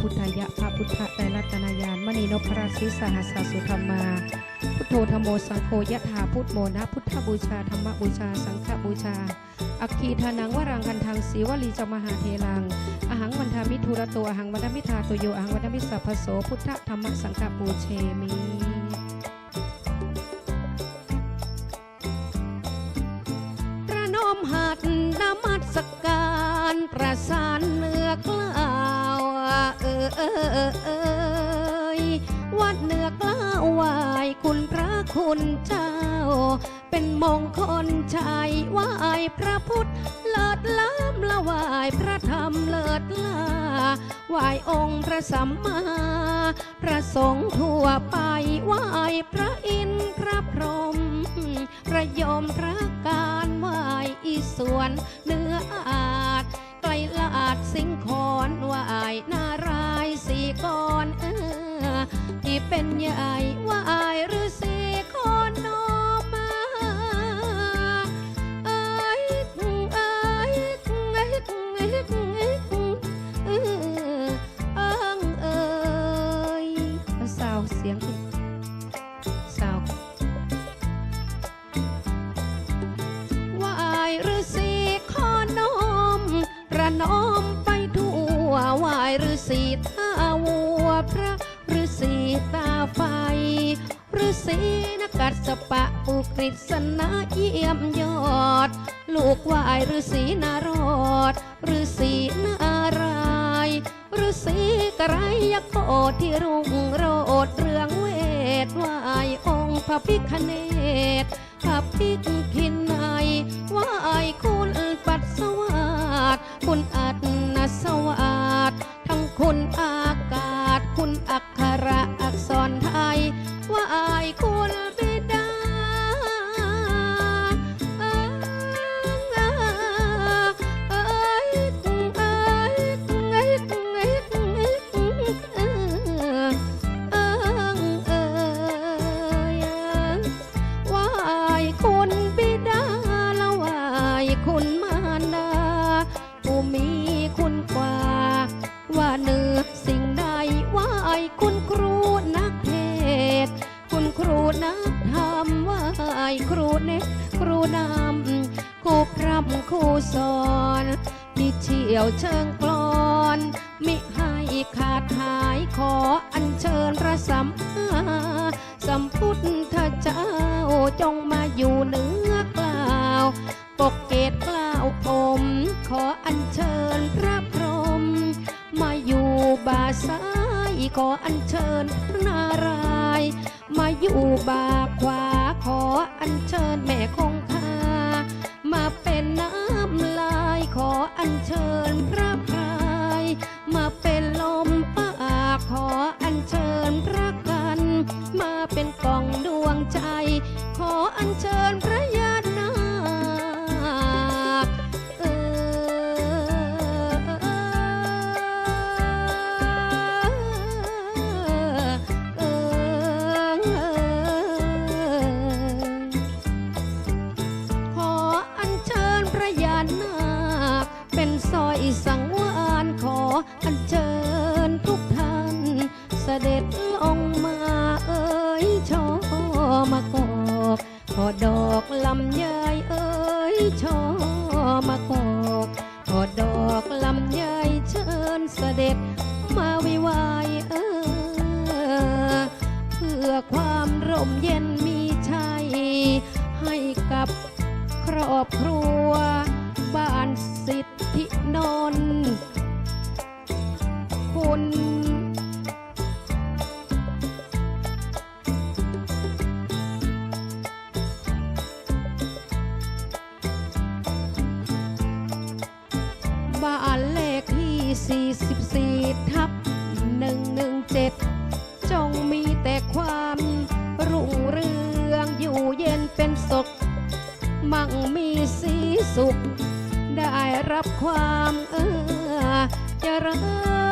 พุทธายะพระพุทธไตรรัตนายานมณีนพราศิสหัสสุธรรมา พุทโธธรรมโมสังโฆยะถาพุทโมนะพุทธบูชาธรรมบูชาสังฆบูชา อัคคีทานังวรังคันทังสีวลีจมหาเทลังอหังวันทามิทุระโตอหังวันทามิทาโตโยอหังวันทามิสัพพโสพุทธธรรมสังฆปูเชมิประนมหัด ยวัดเนื้อกล้าววายคุณพระคุณเจ้า เป็นมงคลชัยไหวายพระพุทธเลิศล้ำละวายพระธรรมเลิศลาวายองค์พระสัมมาพระสงฆ์ทั่วไปไหวายพระอินทร์พระพรหมพระยมพระการไหวอีส่วนเนื้ออาจไกลลาดสิงคอ เป็นยายว่าอายหรือสีคนนอมาอายอายถึอายถึอายถึอายเอออ้างเอ่ยสาวเสียง กัดสปะอุกฤษณะเยี่ยมยอด ลูกวายฤษีนารอดฤษีนารายฤษีกระไรยโคที่รุ่งโรดเรืองเวทวายองค์พระพิคเนศพระพิคินไนว่า ครูนักเทศ คุณครูนักธรรมไหวายครูเน็ตครูนำครูพร่ำครูสอน มีเชี่ยวเชิงกลอนมิให้ขาดหายขออัญเชิญพระสัมมาสัมพุทธเจ้าจงมาอยู่เหนือกล่าวปกเกตกล่าวผม ขออัญเชิญพระพรหมมาอยู่บาซ้า ขออัญเชิญพระนารายณ์มาอยู่บาขวาขออัญเชิญแม่คงคามาเป็นน้ำลายขออัญเชิญพระพรายมาเป็นลมปากขออัญเชิญพระกัน มาเป็นกล่องดวงใจ ขออัญเชิญพระยา ด็จลงมาเอ่ยช่อมากอกขอดอกลำไยเอ่ยช่อมากอกขอดอกลำไยเชิญเสด็จมาวิวายเออเพื่อความร่มเย็นมีชัยให้กับครอบครัว 44ทับ 117 จงมีแต่ความรุ่งเรืองอยู่เย็นเป็นสุข มั่งมีสีสุข ได้รับความเอื้อเจริญ